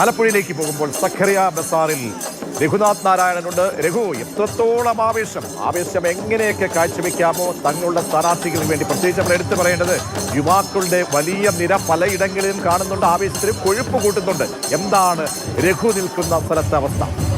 ആലപ്പുഴയിലേക്ക് പോകുമ്പോൾ സഖറിയ ബസാറിൽ രഘുനാഥ് നാരായണനുണ്ട്. രഘു എത്രത്തോളം ആവേശം? ആവേശം എങ്ങനെയൊക്കെ കാഴ്ചവെക്കാമോ തങ്ങളുടെ സ്ഥാനാർത്ഥികൾക്ക് വേണ്ടി പ്രത്യേകിച്ച് നമ്മൾ എടുത്തു പറയേണ്ടത് യുവാക്കളുടെ വലിയ നിര പലയിടങ്ങളിലും കാണുന്നുണ്ട് ആവേശത്തിന് കൊഴുപ്പ് കൂട്ടുന്നുണ്ട്. എന്താണ് രഘു നിൽക്കുന്ന സ്ഥലത്തെ അവസ്ഥ?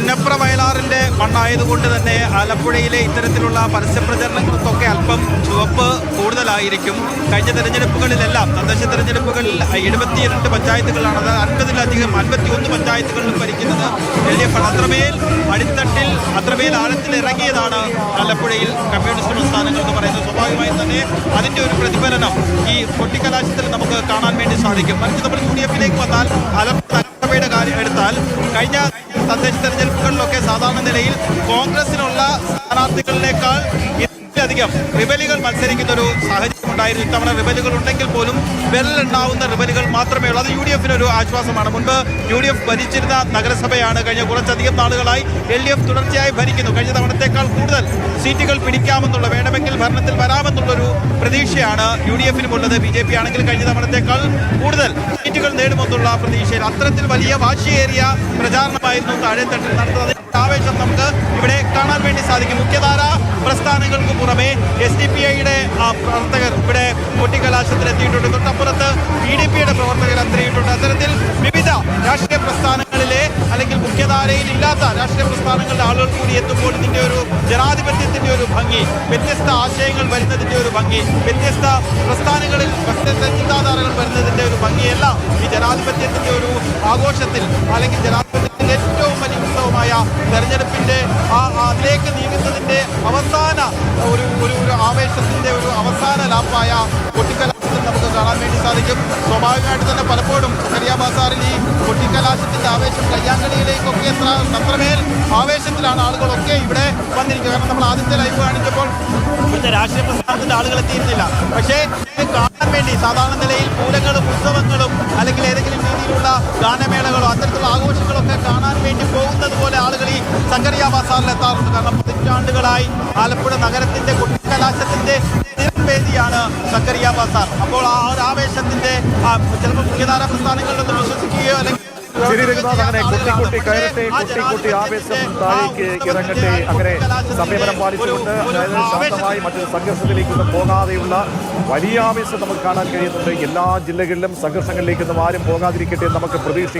പുന്നപ്ര വയലാറിന്റെ മണ്ണായതുകൊണ്ട് തന്നെ ആലപ്പുഴയിലെ ഇത്തരത്തിലുള്ള പരസ്യ പ്രചരണങ്ങൾക്കൊക്കെ അല്പം ചുവപ്പ് കൂടുതലായിരിക്കും. കഴിഞ്ഞ തെരഞ്ഞെടുപ്പുകളിലെല്ലാം തദ്ദേശ തെരഞ്ഞെടുപ്പുകളിൽ എഴുപത്തിരണ്ട് പഞ്ചായത്തുകളാണ് അൻപതിലധികം അൻപത്തി ഒന്ന് പഞ്ചായത്തുകളിലും ഭരിക്കുന്നത് എൽ ഡി എഫ് അത്രമേൽ അടിത്തട്ടിൽ അത്രമേൽ ആഴത്തിൽ ഇറങ്ങിയതാണ് ആലപ്പുഴയിൽ കമ്മ്യൂണിസ്റ്റ് പ്രസ്ഥാനങ്ങൾ എന്ന് പറയുന്നത്. സ്വാഭാവികമായും തന്നെ അതിന്റെ ഒരു പ്രതിഫലനം ഈ കൊട്ടിക്കലാശത്തിൽ നമുക്ക് കാണാൻ വേണ്ടി സാധിക്കും. മറിച്ച് നമ്മൾ യു ഡി എഫിലേക്ക് വന്നാൽ ആലപ്പുഴ കാര്യം എടുത്താൽ കഴിഞ്ഞ തദ്ദേശ തെരഞ്ഞെടുപ്പുകളിലൊക്കെ സാധാരണ നിലയിൽ കോൺഗ്രസിനുള്ള സ്ഥാനാർത്ഥികളിനേക്കാൾ ഇതിലധികം റിബലുകൾ മത്സരിക്കുന്ന ഒരു സാഹചര്യം ഉണ്ടായിരുന്നു. ഇത്തവണ റിബലുകൾ ഉണ്ടെങ്കിൽ പോലും വിരലുണ്ടാവുന്ന റിബലുകൾ മാത്രമേ ഉള്ളൂ. അത് യു ഡി എഫിനൊരു ആശ്വാസമാണ്. മുൻപ് യു ഡി എഫ് ഭരിച്ചിരുന്ന നഗരസഭയാണ് കഴിഞ്ഞ കുറച്ചധികം നാളുകളായി എൽ ഡി എഫ് തുടർച്ചയായി ഭരിക്കുന്നു. കഴിഞ്ഞ തവണത്തേക്കാൾ കൂടുതൽ സീറ്റുകൾ പിടിക്കാമെന്നുള്ള വേണമെങ്കിൽ ഭരണത്തിൽ വരാമെന്നുള്ളൊരു പ്രതീക്ഷയാണ് യു ഡി എഫിനുമുള്ളത്. ബി ജെ പി ആണെങ്കിൽ കഴിഞ്ഞ തവണത്തേക്കാൾ കൂടുതൽ സീറ്റുകൾ നേടുമെന്നുള്ള പ്രതീക്ഷയിൽ അത്തരത്തിൽ വലിയ വാശിയേറിയ പ്രചാരണമായിരുന്നു താഴെത്തട്ടിൽ നടത്തുന്നത് ആവേശം നമുക്ക് ഇവിടെ കാണാൻ വേണ്ടി സാധിക്കും. മുഖ്യധാര പ്രസ്ഥാനങ്ങൾക്ക് പുറമെ എസ് ഡി പി ഐയുടെ പ്രവർത്തകർ ഇവിടെ കൊട്ടിക്കലാശത്തിൽ എത്തിയിട്ടുണ്ട് തൊട്ടപ്പുറത്ത് പി ഡി പിയുടെ പ്രവർത്തകർ എത്തിയിട്ടുണ്ട്. അത്തരത്തിൽ വിവിധ രാഷ്ട്രീയ പ്രസ്ഥാനങ്ങളിലെ അല്ലെങ്കിൽ മുഖ്യധാരയിൽ ഇല്ലാത്ത രാഷ്ട്രീയ പ്രസ്ഥാനങ്ങളുടെ ആളുകൾ കൂടി എത്തുമ്പോൾ ഇതിന്റെ ഒരു ജനാധിപത്യത്തിന്റെ ഒരു ഭംഗി വ്യത്യസ്ത ആശയങ്ങൾ വരുന്നതിന്റെ ഒരു ഭംഗി വ്യത്യസ്ത പ്രസ്ഥാനങ്ങളിൽ വ്യത്യസ്ത ചിന്താധാരകൾ വരുന്നതിന്റെ ഒരു ഭംഗിയെല്ലാം ഈ ജനാധിപത്യത്തിന്റെ ഒരു ആഘോഷത്തിൽ അല്ലെങ്കിൽ ജനാധിപത്യത്തിന്റെ ഒരു ഒരു അവസാന ലാപ്പായ കൊട്ടിക്കലാശത്തിൽ നമുക്ക് കാണാൻ വേണ്ടി സാധിക്കും. സ്വാഭാവികമായിട്ട് തന്നെ പലപ്പോഴും ചെറിയ ബാസാറിൽ ഈ കൊട്ടിക്കലാശത്തിന്റെ ആവേശം കയ്യാങ്കളിയിലേക്കൊക്കെ അത്രമേൽ ആവേശത്തിലാണ് ആളുകളൊക്കെ ഇവിടെ വന്നിരിക്കുക കാരണം നമ്മൾ ആദ്യത്തെ ലൈവ് കാണിച്ചപ്പോൾ ഇവിടുത്തെ രാഷ്ട്രീയ പ്രസ്ഥാനത്തിന്റെ ആളുകൾ എത്തിയിരുന്നില്ല. പക്ഷേ കാണാൻ വേണ്ടി സാധാരണ നിലയിൽ പൂരങ്ങളും ഉത്സവങ്ങളും അല്ലെങ്കിൽ ഏതെങ്കിലും ഗാനമേളകളോ അത്തരത്തിലുള്ള ആഘോഷങ്ങളൊക്കെ കാണാൻ വേണ്ടി പോകുന്നത് പോലെ ആളുകൾ ഈ സക്കറിയ ബസാറിൽ എത്താറുണ്ട്. കാരണം പതിറ്റാണ്ടുകളായി ആലപ്പുഴ നഗരത്തിന്റെ കൊട്ടിക്കലാശത്തിന്റെ വേദിയാണ് സക്കറിയ ബസാർ. അപ്പോൾ ആ ഒരു ആവേശത്തിന്റെ ചിലപ്പോൾ മുഖ്യധാര പ്രസ്ഥാനങ്ങളിൽ നിന്ന് വിശ്വസിക്കുകയോ അല്ലെങ്കിൽ ശരി രഘുനാഥ് അങ്ങനെ കുട്ടി കുട്ടി കയറട്ടെ കുട്ടി കുട്ടി ആവേശം താഴേക്ക് ഇറങ്ങട്ടെ. അങ്ങനെ സംയമനം പാലിച്ചുകൊണ്ട് അതായത് ശാന്തമായി മറ്റൊരു സംഘർഷത്തിലേക്കൊന്നും പോകാതെയുള്ള വലിയ ആവേശം നമുക്ക് കാണാൻ കഴിയുന്നുണ്ട്. എല്ലാ ജില്ലകളിലും സംഘർഷങ്ങളിലേക്കൊന്നും ആരും പോകാതിരിക്കട്ടെ നമുക്ക് പ്രതീക്ഷിക്കാം.